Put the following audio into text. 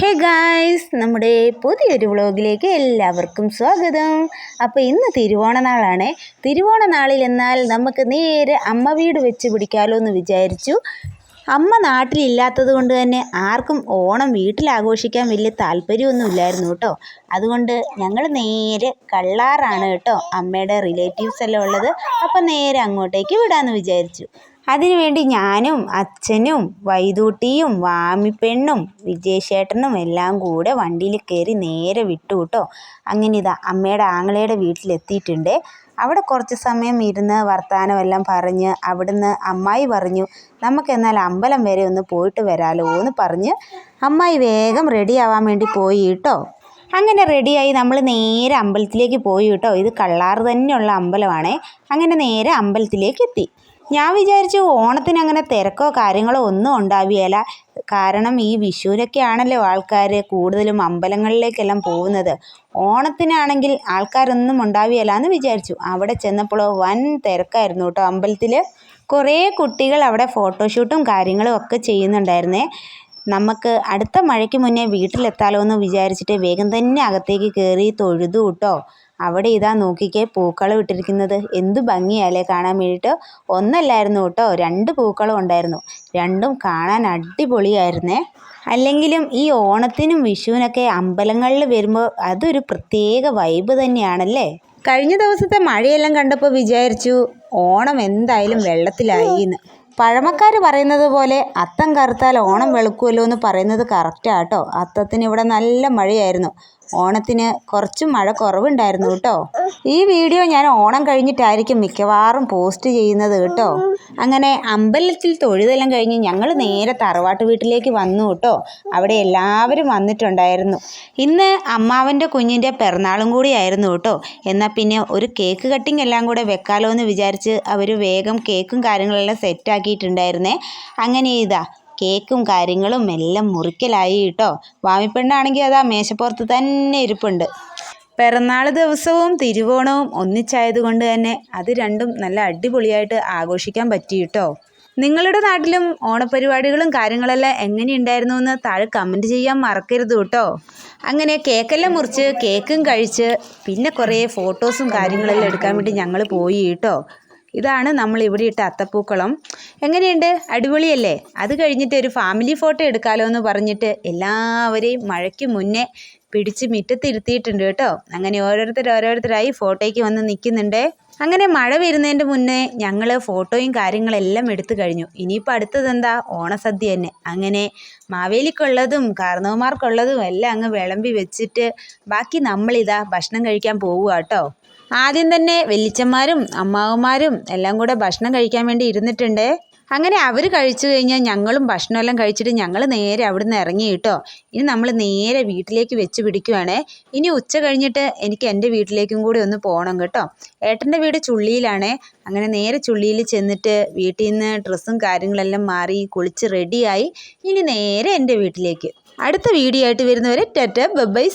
Hey guys നമ്മുടെ പുതിയൊരു വ്ളോഗിലേക്ക് എല്ലാവർക്കും സ്വാഗതം. അപ്പോൾ ഇന്ന് തിരുവോണ നാളാണ്. തിരുവോണ നാളിൽ എന്നാൽ നമുക്ക് നേരെ അമ്മ വീട് വെച്ച് പിടിക്കാമല്ലോ എന്ന് വിചാരിച്ചു. അമ്മ നാട്ടിലില്ലാത്തത് കൊണ്ട് തന്നെ ആർക്കും ഓണം വീട്ടിൽ ആഘോഷിക്കാൻ വലിയ താല്പര്യമൊന്നും ഇല്ലായിരുന്നു കേട്ടോ. അതുകൊണ്ട് ഞങ്ങൾ നേരെ കള്ളാറാണ് കേട്ടോ. അമ്മയുടെ റിലേറ്റീവ്സ് എല്ലാം ഉള്ളത്. അപ്പം നേരെ അങ്ങോട്ടേക്ക് വിടാമെന്ന് വിചാരിച്ചു. അതിനുവേണ്ടി ഞാനും അച്ഛനും വൈദൂട്ടിയും വാമിപ്പെണ്ണും വിജയശേട്ടനും എല്ലാം കൂടെ വണ്ടിയിൽ കയറി നേരെ വിട്ടു കേട്ടോ അങ്ങനെ ഇതാ അമ്മയുടെ ആങ്ങളയുടെ വീട്ടിലെത്തിയിട്ടുണ്ട്. അവിടെ കുറച്ച് സമയം ഇരുന്ന് വർത്തമാനമെല്ലാം പറഞ്ഞ് അവിടുന്ന് അമ്മായി പറഞ്ഞു നമുക്കെന്നാൽ അമ്പലം വരെ ഒന്ന് പോയിട്ട് വരാലോ എന്ന് പറഞ്ഞ് അമ്മായി വേഗം റെഡിയാവാൻ വേണ്ടി പോയി കേട്ടോ അങ്ങനെ റെഡിയായി നമ്മൾ നേരെ അമ്പലത്തിലേക്ക് പോയി കേട്ടോ ഇത് കള്ളാറ് തന്നെയുള്ള അമ്പലമാണേ. അങ്ങനെ നേരെ അമ്പലത്തിലേക്ക് എത്തി. ഞാൻ വിചാരിച്ചു ഓണത്തിന് അങ്ങനെ തിരക്കോ കാര്യങ്ങളോ ഒന്നും ഉണ്ടാവുകയില്ല കാരണം ഈ വിഷുവിനൊക്കെ ആണല്ലോ ആൾക്കാർ കൂടുതലും അമ്പലങ്ങളിലേക്കെല്ലാം പോകുന്നത്. ഓണത്തിനാണെങ്കിൽ ആൾക്കാരൊന്നും ഉണ്ടാവുകയില്ല എന്ന് വിചാരിച്ചു. അവിടെ ചെന്നപ്പോൾ വൻ തിരക്കായിരുന്നു കേട്ടോ. അമ്പലത്തിൽ കുറേ കുട്ടികൾ അവിടെ ഫോട്ടോഷൂട്ടും കാര്യങ്ങളും ഒക്കെ ചെയ്യുന്നുണ്ടായിരുന്നേ. നമുക്ക് അടുത്ത മഴയ്ക്ക് മുന്നേ വീട്ടിലെത്താലോ എന്ന് വിചാരിച്ചിട്ട് വേഗം തന്നെ അകത്തേക്ക് കയറി തൊഴുതു കേട്ടോ. അവിടെ ഇതാ നോക്കിക്കേ പൂക്കളം ഇട്ടിരിക്കുന്നത്. എന്ത് ഭംഗിയാലേ കാണാൻ വേണ്ടിയിട്ട്. ഒന്നല്ലായിരുന്നു കേട്ടോ. രണ്ട് പൂക്കളം ഉണ്ടായിരുന്നു. രണ്ടും കാണാൻ അടിപൊളിയായിരുന്നേ. അല്ലെങ്കിലും ഈ ഓണത്തിനും വിഷുവിനൊക്കെ അമ്പലങ്ങളിൽ വരുമ്പോൾ അതൊരു പ്രത്യേക വൈബ് തന്നെയാണല്ലേ? കഴിഞ്ഞ ദിവസത്തെ മഴയെല്ലാം കണ്ടപ്പോൾ വിചാരിച്ചു ഓണം എന്തായാലും വെള്ളത്തിലായി എന്ന്. പഴമക്കാർ പറയുന്നത് പോലെ അത്തം കറുത്താൽ ഓണം വെളുക്കുമല്ലോ എന്ന് പറയുന്നത് കറക്റ്റാട്ടോ അത്തത്തിന് ഇവിടെ നല്ല മഴയായിരുന്നു. ഓണത്തിന് കുറച്ച് മഴ കുറവുണ്ടായിരുന്നു കേട്ടോ. ഈ വീഡിയോ ഞാൻ ഓണം കഴിഞ്ഞിട്ടായിരിക്കും മിക്കവാറും പോസ്റ്റ് ചെയ്യുന്നത് കേട്ടോ. അങ്ങനെ അമ്പലത്തിൽ തൊഴുതെല്ലാം കഴിഞ്ഞ് ഞങ്ങൾ നേരെ തറവാട്ട് വീട്ടിലേക്ക് വന്നു കേട്ടോ. അവിടെ എല്ലാവരും വന്നിട്ടുണ്ടായിരുന്നു. ഇന്ന് അമ്മാവന്റെ കുഞ്ഞിന്റെ പിറന്നാളും കൂടിയായിരുന്നു കേട്ടോ. എന്നാൽ പിന്നെ ഒരു കേക്ക് കട്ടിംഗ് എല്ലാം കൂടെ വെക്കാലോ എന്ന് വിചാരിച്ച് അവർ വേഗം കേക്കും കാര്യങ്ങളെല്ലാം സെറ്റാക്കിയിട്ടുണ്ടായിരുന്നേ അങ്ങനെ ഇതാ കേക്കും കാര്യങ്ങളും എല്ലാം മുറിക്കലായി കേട്ടോ. വാമിപ്പെണ്ണാണെങ്കിൽ അതാ മേശപ്പുറത്ത് തന്നെ ഇരിപ്പുണ്ട്. പിറന്നാൾ ദിവസവും തിരുവോണവും ഒന്നിച്ചായതുകൊണ്ട് തന്നെ അത് രണ്ടും നല്ല അടിപൊളിയായിട്ട് ആഘോഷിക്കാൻ പറ്റി കേട്ടോ. നിങ്ങളുടെ നാട്ടിലും ഓണപരിപാടികളും കാര്യങ്ങളെല്ലാം എങ്ങനെയുണ്ടായിരുന്നു എന്ന് താഴെ കമന്റ് ചെയ്യാൻ മറക്കരുത് കേട്ടോ. അങ്ങനെ കേക്കെല്ലാം മുറിച്ച് കേക്കും കഴിച്ച് പിന്നെ കുറേ ഫോട്ടോസും കാര്യങ്ങളെല്ലാം എടുക്കാൻ വേണ്ടി ഞങ്ങൾ പോയി കേട്ടോ. ഇതാണ് നമ്മൾ ഇവിടെ ഇട്ട അത്തപ്പൂക്കളം. എങ്ങനെയുണ്ട്? അടിപൊളിയല്ലേ? അത് കഴിഞ്ഞിട്ട് ഒരു ഫാമിലി ഫോട്ടോ എടുക്കാമല്ലോ എന്ന് പറഞ്ഞിട്ട് എല്ലാവരെയും മഴയ്ക്ക് മുന്നേ പിടിച്ച് മുറ്റത്തിരുത്തിയിട്ടുണ്ട് കേട്ടോ. അങ്ങനെ ഓരോരുത്തർ ഓരോരുത്തരായി ഫോട്ടോയ്ക്ക് വന്ന് നിൽക്കുന്നുണ്ട്. അങ്ങനെ മഴ വരുന്നതിന്റെ മുന്നേ ഞങ്ങൾ ഫോട്ടോയും കാര്യങ്ങളെല്ലാം എടുത്തു കഴിഞ്ഞു. ഇനിയിപ്പോൾ അടുത്തത് എന്താ? ഓണസദ്യ തന്നെ. അങ്ങനെ മാവേലിക്കുള്ളതും കാർന്നവന്മാർക്കുള്ളതും എല്ലാം അങ്ങ് വിളമ്പി വെച്ചിട്ട് ബാക്കി നമ്മളിതാ ഭക്ഷണം കഴിക്കാൻ പോവുക കേട്ടോ. ആദ്യം തന്നെ വെല്ലിച്ചന്മാരും അമ്മാവന്മാരും എല്ലാം കൂടെ ഭക്ഷണം കഴിക്കാൻ വേണ്ടി ഇരുന്നിട്ടുണ്ട്. അങ്ങനെ അവർ കഴിച്ചു കഴിഞ്ഞാൽ ഞങ്ങളും ഭക്ഷണമെല്ലാം കഴിച്ചിട്ട് ഞങ്ങൾ നേരെ അവിടുന്ന് ഇറങ്ങി കേട്ടോ. ഇനി നമ്മൾ നേരെ വീട്ടിലേക്ക് വെച്ച് പിടിക്കുവാണേ. ഇനി ഉച്ച കഴിഞ്ഞിട്ട് എനിക്ക് എന്റെ വീട്ടിലേക്കും കൂടി ഒന്ന് പോകണം കേട്ടോ. ഏട്ടന്റെ വീട് ചുള്ളിയിലാണേ. അങ്ങനെ നേരെ ചുള്ളിയിൽ ചെന്നിട്ട് വീട്ടിൽ നിന്ന് ഡ്രസ്സും കാര്യങ്ങളെല്ലാം മാറി കുളിച്ച് റെഡിയായി ഇനി നേരെ എന്റെ വീട്ടിലേക്ക്. അടുത്ത വീഡിയോ ആയിട്ട് വരുന്നവരെ ടെറ്റ ബൈ.